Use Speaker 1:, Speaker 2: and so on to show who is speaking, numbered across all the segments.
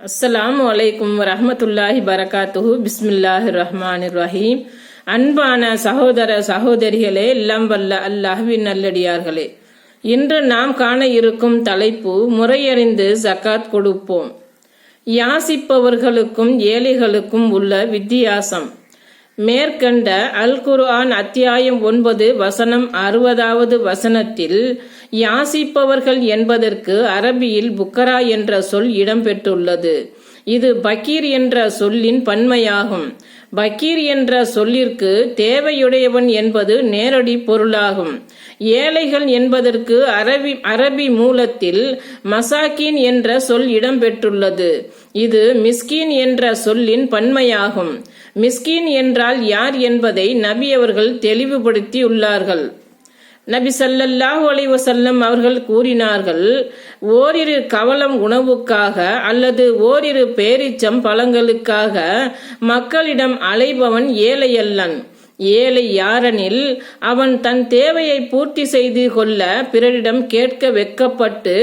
Speaker 1: அஸ்ஸலாமு அலைக்கும் ரஹமத்துல்லாஹி பரகாத்துஹு பிஸ்மில்லாஹி ரஹ்மான் ரஹீம் அன்பான சகோதர சகோதரிகளே எல்லாம் வல்ல அல்லாஹ்வின் நல்லடியார்களே. இன்று நாம் காண இருக்கும் தலைப்பு முறையறிந்து ஜக்காத் கொடுப்போம். யாசிப்பவர்களுக்கும் ஏழைகளுக்கும் உள்ள வித்தியாசம். மேற்கண்ட அல் குர்ஆன் அத்தியாயம் ஒன்பது வசனம் அறுபதாவது வசனத்தில் யாசிப்பவர்கள் என்பதற்கு அரபியில் புக்கரா என்ற சொல் இடம்பெற்றுள்ளது. இது பக்கீர் என்ற சொல்லின் பன்மையாகும். பக்கீர் என்ற சொல்லிற்கு தேவையுடையவன் என்பது நேரடி பொருளாகும். ஏழைகள் என்பதற்கு அரபி அரபி மூலத்தில் மசாக்கின் என்ற சொல் இடம்பெற்றுள்ளது. இது மிஸ்கின் என்ற சொல்லின் பன்மையாகும். மிஸ்கின் என்றால் யார் என்பதை நபி அவர்கள் தெளிவுபடுத்தியுள்ளார்கள். நபி சல்லல்லாஹு அலைஹி வஸல்லம் அவர்கள் கூறினார்கள் ஓரிரு கவலம் உணவுக்காக அல்லது ஓரிரு பேரிச்சம் பழங்களுக்காக மக்களிடம் அலைபவன் ஏழையல்லன். ஏழை யாரெனில் அவன் தன் தேவையை பூர்த்தி செய்து கொள்ள பிறரிடம் கேட்க வெக்கப்பட்டு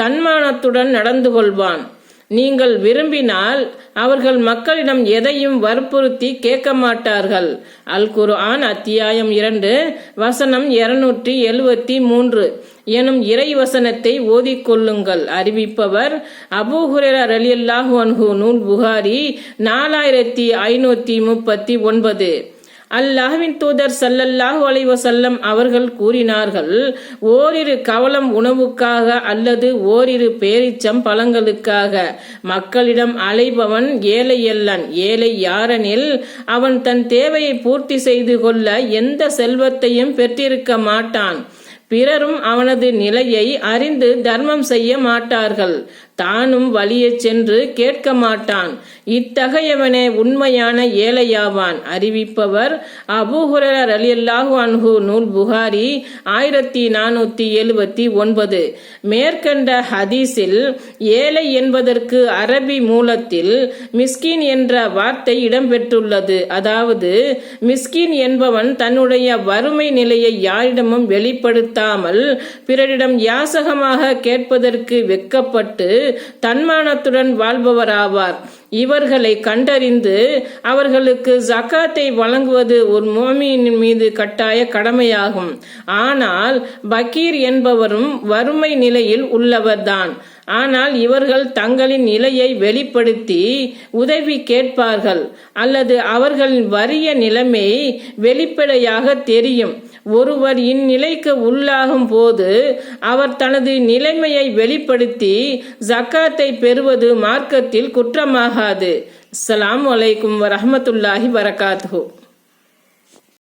Speaker 1: தன்மானத்துடன் நடந்து கொள்வான். நீங்கள் விரும்பினால் அவர்கள் மக்களிடம் எதையும் வற்புறுத்தி கேட்க மாட்டார்கள். அல் குர்ஆன் அத்தியாயம் இரண்டு வசனம் இருநூற்றி எழுவத்தி மூன்று. எனும் இறை வசனத்தை ஓதிக்கொள்ளுங்கள். அறிவிப்பவர் அபு ஹுரேரா ரலியல்லாஹு அன்ஹு நூல் புகாரி நாலாயிரத்தி ஐநூற்றி முப்பத்தி ஒன்பது. அல்லாஹ்வின் தூதர் சல்லல்லாஹு அலைவசல்லம் அவர்கள் கூறினார்கள் ஓரிரு கவலம் உணவுக்காக அல்லது ஓரிரு பேரிச்சம் பழங்களுக்காக. மக்களிடம் அலைபவன் ஏழை அல்லன் ஏழை யாரெனில் அவன் தன் தேவையை பூர்த்தி செய்து கொள்ள எந்த செல்வத்தையும் பெற்றிருக்க மாட்டான். பிறரும் அவனது நிலையை அறிந்து தர்மம் செய்ய மாட்டார்கள். தானும் வழியே சென்று கேட்க மாட்டான் இத்தகையவனே உண்மையான ஏழையாவான். அறிவிப்பவர் அபூஹுரர் அலியல்லாஹு அன்ஹு நூல் புகாரி ஆயிரத்தி நானூத்தி எழுபத்தி ஒன்பது. மேற்கண்ட ஹதீஸில் ஏழை என்பதற்கு அரபி மூலத்தில் மிஸ்கின் என்ற வார்த்தை இடம்பெற்றுள்ளது. அதாவது மிஸ்கின் என்பவன் தன்னுடைய வறுமை நிலையை யாரிடமும் வெளிப்படுத்தாமல் பிறரிடம் யாசகமாக கேட்பதற்கு வெக்கப்பட்டு தன்மானத்துடன் வாழ்பவராவார். இவர்களை கண்டறிந்து அவர்களுக்கு ஜக்காத்தை வழங்குவது ஒரு மோமியின் மீது கட்டாய கடமையாகும். ஆனால் பக்கீர் என்பவரும் வறுமை நிலையில் உள்ளவர்தான். ஆனால் இவர்கள் தங்களின் நிலையை வெளிப்படுத்தி உதவி கேட்பார்கள். அல்லது அவர்களின் வறிய நிலைமை வெளிப்படையாக தெரியும். ஒருவர் இந்நிலைக்கு உள்ளாகும் போது அவர் தனது நிலைமையை வெளிப்படுத்தி ஜக்காத்தை பெறுவது மார்க்கத்தில் குற்றமாகாது. அஸ்லாம் அலைக்கும் வரமத்துல்லாஹி வரகாத்து